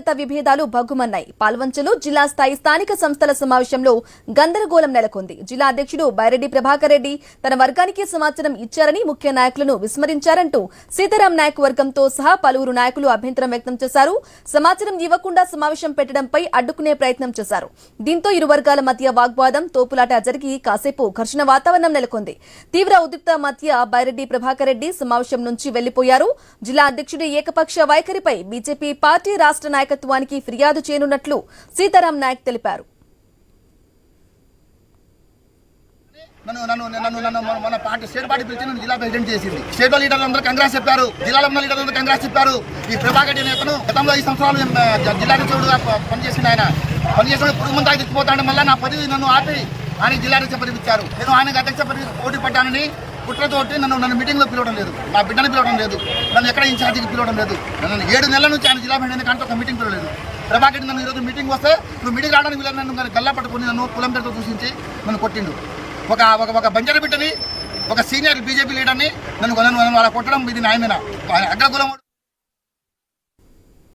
విభేదాలు భగ్గుమన్నాయి. పాల్వంచలో జిల్లా స్థాయి స్థానిక సంస్థల సమావేశంలో గందరగోళం నెలకొంది. జిల్లా అధ్యక్షుడు బైరెడ్డి ప్రభాకర్ రెడ్డి తన వర్గానికి సమాచారం ఇచ్చారని ముఖ్య నాయకులను విస్మరించారంటూ సీతారాం నాయక్ వర్గంతో సహా పలువురు నాయకులు అభ్యంతరం వ్యక్తం చేశారు. సమాచారం ఇవ్వకుండా సమావేశం పెట్టడంపై అడ్డుకునే ప్రయత్నం చేశారు. దీంతో ఇరు వర్గాల మధ్య వాగ్వాదం తోపులాట జరిగి కాసేపు ఘర్షణ వాతావరణం నెలకొంది. తీవ్ర ఉద్రిక్త మధ్య బైరెడ్డి ప్రభాకర్ రెడ్డి సమావేశం నుంచి వెళ్ళిపోయారు జిల్లా అధ్యక్షుడి ఏకపక్ష వైఖరిపై బీజేపీ పార్టీ రాష్ట్ర నాయకత్వానికి ఫిర్యాదు చేయనున్నట్లు సీతారాం నాయక్ తెలిపారు. నన్ను నన్ను నన్ను నన్ను మన- పార్టీ స్టేట్ పార్టీ పిలిచి నన్ను జిల్లా ప్రెసిడెంట్ చేసింది. స్టేట్ లీడర్లు అందరూ కాంగ్రెస్ చెప్పారు. జిల్లాలో ఉన్న లీడర్లు అందరూ కాంగ్రెస్ చెప్పారు. ఈ ప్రభాకర్ రెడ్డి నేతను గతంలో ఈ సంవత్సరాలు జిల్లా అధ్యక్షుడుగా పనిచేసింది ఆయన. పనిచేసిన పురుగు ఆయన తెచ్చిపోతాడు మళ్ళీ నా పదవి నన్ను ఆపి ఆయన జిల్లా అధ్యక్ష పదవి ఇచ్చారు నేను ఆయన అధ్యక్ష పదవి పోటీ పడ్డానని కుట్రతోటి నన్ను నన్ను మీటింగ్లో పిలవడం లేదు. నా బిడ్డను పిలవడం లేదు. నన్ను ఎక్కడ ఇన్ఛార్జికి పిలవడం లేదు. నన్ను ఏడు నెలల నుంచి ఆయన జిల్లా ప్రెసిడెంట్ కంటే ఒక మీటింగ్ పిలవలేదు. ప్రభాకర్ నన్ను ఈరోజు మీటింగ్ వస్తే నువ్వు మీటింగ్ రావడానికి వీళ్ళని నన్ను గల్లా పట్టుకుని నన్ను కులం పేరుతో చూసించి నన్ను కొట్టిండు. ఒక ఒక ఒక బంజర బిడ్డని ఒక సీనియర్ బీజేపీ లీడర్ని నన్ను నన్ను అలా కొట్టడం ఇది న్యాయమేనా? అగ్రకులం